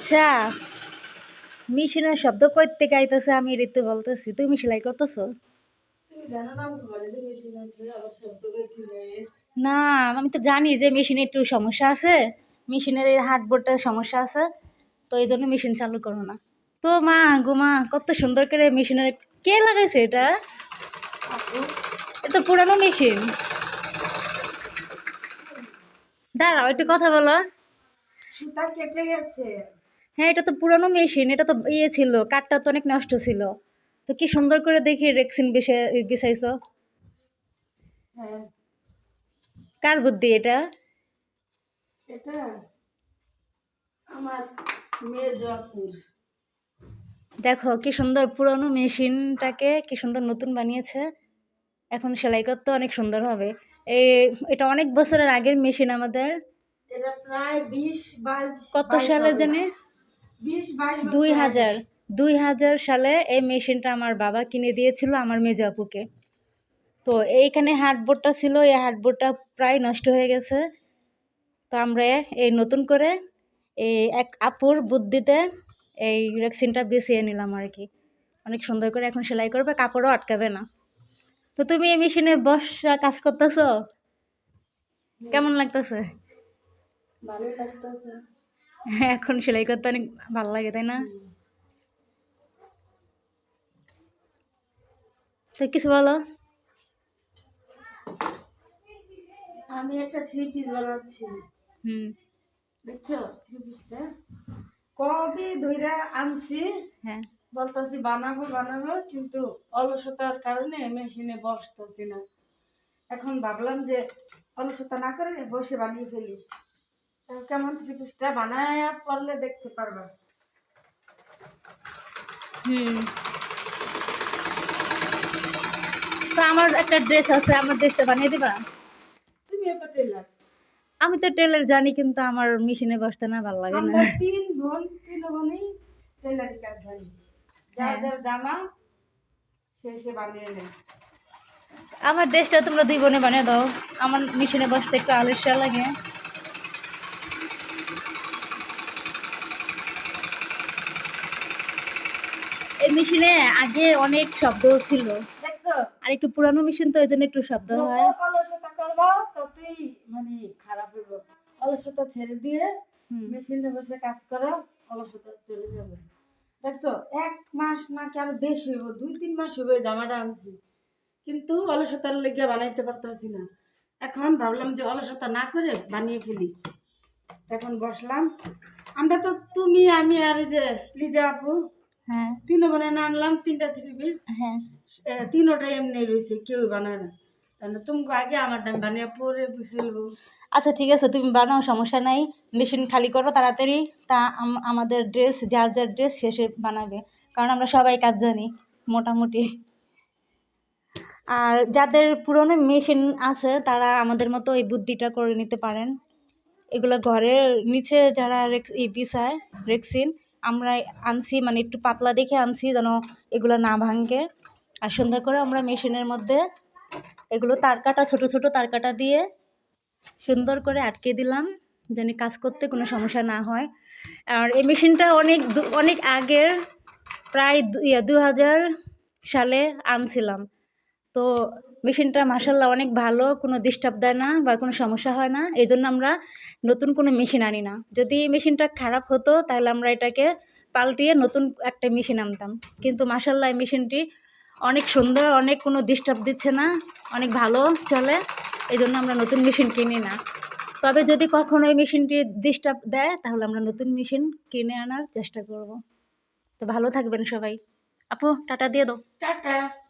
আচ্ছা মেশিনের শব্দ করতে গাইতেছে আমি ঋতু বলতেছি। তুমি সেলাই করতেছো? না আমি তো জানি যে মেশিনে একটু সমস্যা আছে মেশিনের এই হার্ডবোর্ডের সমস্যা আছে তো এই জন্য মেশিন চালু করো না। তো মা গো মা কত সুন্দর করে মেশিনের কে লাগাইছে এটা? এটা তো পুরানো মেশিন। দাঁড়াও একটু কথা বলো। সুতা কেটে গেছে। হ্যাঁ এটা তো পুরানো মেশিন এটা তো ইয়ে ছিল কাঠটা তো অনেক নষ্ট ছিল। তো কি সুন্দর করে দেখি রেক্সিন বিছে হ্যাঁ কার বুদ্ধি এটা? এটা আমার মেয়ে জয়পুর। দেখো কি সুন্দর পুরনো মেশিনটাকে কি সুন্দর নতুন বানিয়েছে। এখন সেলাই করতে অনেক সুন্দর হবে। এই এটা অনেক বছরের আগের মেশিন আমাদের। এটা প্রায় বিশ কত সালে জানে? দুই হাজার দুই হাজার সালে এই মেশিনটা আমার বাবা কিনে দিয়েছিল আমার মেজো আপুকে। তো এইখানে হার্ডবোর্ডটা ছিল এই হার্ডবোর্ডটা প্রায় নষ্ট হয়ে গেছে। তো আমরা এই নতুন করে এই এক আপুর বুদ্ধিতে এই রেক্সিনটা বেছিয়ে নিলাম আর কি। অনেক সুন্দর করে এখন সেলাই করবে কাপড়ও আটকাবে না। তো তুমি এই মেশিনে বসা কাজ করতেছো? কেমন লাগতেছে? ভালোই লাগতেছে। এখন সেলাই করতে অনেক ভালো লাগে তাই না? তো কিছু বলো। আমি একটা থ্রি পিস বানাচ্ছি। হুম। দেখছ? থ্রি পিসটা কবে ধইরা আনছি। হ্যাঁ। বলতেছি বানাবো বানাবো কিন্তু অলসতার কারণে মেশিনে বসতেছি না। এখন ভাবলাম যে অলসতা না করে বসে বানিয়ে ফেলি। কেমন পিসটা বানায় পড়লে দেখতে পারবা। হুম। তো আমার একটা ড্রেস আছে আমার ড্রেসটা বানিয়ে দিবা? তুমি এত টেলার আমি তো টেলার জানি কিন্তু আমার মেশিনে বসতে না ভালো লাগে না। তিন বোন তিন বোনই টেলারি কাজ জানি। যার হ্যাঁ। যার জামা সে সে বানিয়ে নেয়। আমার ড্রেসটা তোমরা দুই বোনে বানিয়ে দাও। আমার মেশিনে বসতে একটু আলস্যা লাগে। এই মেশিনে আগে অনেক শব্দ ছিল। দেখছ? আর একটু পুরানো মেশিন তো এই জন্য একটু শব্দ হয়। অলসতা করবা ততই মানে খারাপ হইব। অলসতা ছেড়ে দিয়ে। মেশিনে বসে কাজ করো অলসতা চলে যাবে। দেখছ? এক মাস না কি আরও বেশি হইব দুই তিন মাস হইব জামাটা আনছি। কিন্তু অলসতার লেগে বানাইতে পারতেছি না। এখন ভাবলাম যে অলসতা না করে বানিয়ে ফেলি। এখন বসলাম। আমরা তো তুমি আমি আর যে লিজা আপু হ্যাঁ। তিন বোনে না আনলাম তিনটা থ্রি পিস হ্যাঁ। তিনোটাই এমনি রয়েছে কেউ বানায় না। তাহলে তুমি আগে আমার দাম বানিয়ে পরে ফেলব। আচ্ছা ঠিক আছে তুমি বানাও সমস্যা নাই। মেশিন খালি করো তাড়াতাড়ি। তা আম- আমাদের ড্রেস যার যার ড্রেস শেষে বানাবে। কারণ আমরা সবাই কাজ জানি মোটামুটি। আর যাদের পুরনো মেশিন আছে তারা আমাদের মতো এই বুদ্ধিটা করে নিতে পারেন। এগুলো ঘরের নিচে যারা রেক্স ই বিছায় রেক্সিন আমরা আনছি মানে একটু পাতলা দেখে আনছি যেন এগুলো না ভাঙে। আর সুন্দর করে আমরা মেশিনের মধ্যে এগুলো তার কাটা ছোটো ছোটো তার কাটা দিয়ে সুন্দর করে আটকে দিলাম, যেন কাজ করতে কোনো সমস্যা না হয়। আর এই মেশিনটা অনেক অনেক আগের, প্রায় দু হাজার সালে আনছিলাম। তো মেশিনটা মাসাল্লাহ অনেক ভালো, কোনো ডিস্টার্ব দেয় না বা কোনো সমস্যা হয় না। এই জন্য আমরা নতুন কোনো মেশিন আনি না। যদি মেশিনটা খারাপ হতো, তাহলে আমরা এটাকে পাল্টিয়ে নতুন একটা মেশিন আনতাম। কিন্তু মাসাল্লাহ এই মেশিনটি অনেক সুন্দর, অনেক কোনো ডিস্টার্ব দিচ্ছে না, অনেক ভালো চলে। এই জন্য আমরা নতুন মেশিন কিনি না। তবে যদি কখনো এই মেশিনটি ডিস্টার্ব দেয়, তাহলে আমরা নতুন মেশিন কিনে আনার চেষ্টা করব। তো ভালো থাকবেন সবাই। আপু, টাটা দিয়ে দাও। টাটা।